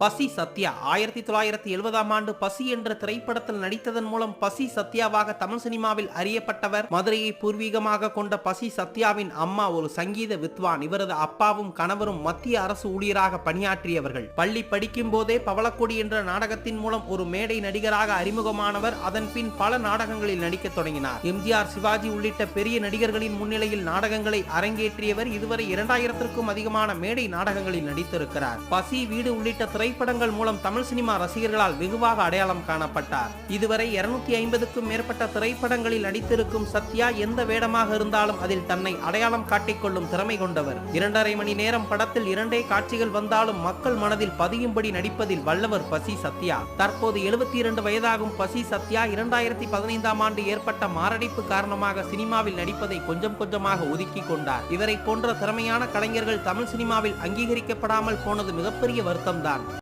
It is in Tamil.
பசி சத்யா. ஆயிரத்தி தொள்ளாயிரத்தி எழுபதாம் ஆண்டு பசி என்ற திரைப்படத்தில் நடித்ததன் மூலம் பசி சத்யாவாக தமிழ் சினிமாவில் அறியப்பட்டவர். மதுரையை பூர்வீகமாக கொண்ட பசி சத்யாவின் அம்மா ஒரு சங்கீத வித்வான். இவரது அப்பாவும் கணவரும் மத்திய அரசு ஊழியராக பணியாற்றியவர்கள். பள்ளி படிக்கும் போதே பவளக்கொடி என்ற நாடகத்தின் மூலம் ஒரு மேடை நடிகராக அறிமுகமானவர். அதன் பின் பல நாடகங்களில் நடிக்கத் தொடங்கினார். எம்ஜிஆர் சிவாஜி உள்ளிட்ட பெரிய நடிகர்களின் முன்னிலையில் நாடகங்களை அரங்கேற்றியவர். இதுவரை இரண்டாயிரத்திற்கும் அதிகமான மேடை நாடகங்களில் நடித்திருக்கிறார். பசி வீடு உள்ளிட்ட திரைப்படங்கள் மூலம் தமிழ் சினிமா ரசிகர்களால் வெகுவாக அடையாளம் காணப்பட்டார். இதுவரை இருநூத்தி ஐம்பதுக்கும் மேற்பட்ட திரைப்படங்களில் நடித்திருக்கும் சத்யா எந்த வேடமாக இருந்தாலும் அதில் தன்னை அடையாளம் காட்டிக்கொள்ளும் திறமை கொண்டவர். இரண்டரை மணி நேரம் படத்தில் இரண்டே காட்சிகள் வந்தாலும் மக்கள் மனதில் பதியும்படி நடிப்பதில் வல்லவர் பசி சத்யா. தற்போது எழுபத்தி இரண்டு வயதாகும் பசி சத்யா இரண்டாயிரத்தி பதினைந்தாம் ஆண்டு ஏற்பட்ட மாரடைப்பு காரணமாக சினிமாவில் நடிப்பதை கொஞ்சம் கொஞ்சமாக ஒதுக்கி கொண்டார். இவரை போன்ற திறமையான கலைஞர்கள் தமிழ் சினிமாவில் அங்கீகரிக்கப்படாமல் போனது மிகப்பெரிய வருத்தம்தான்.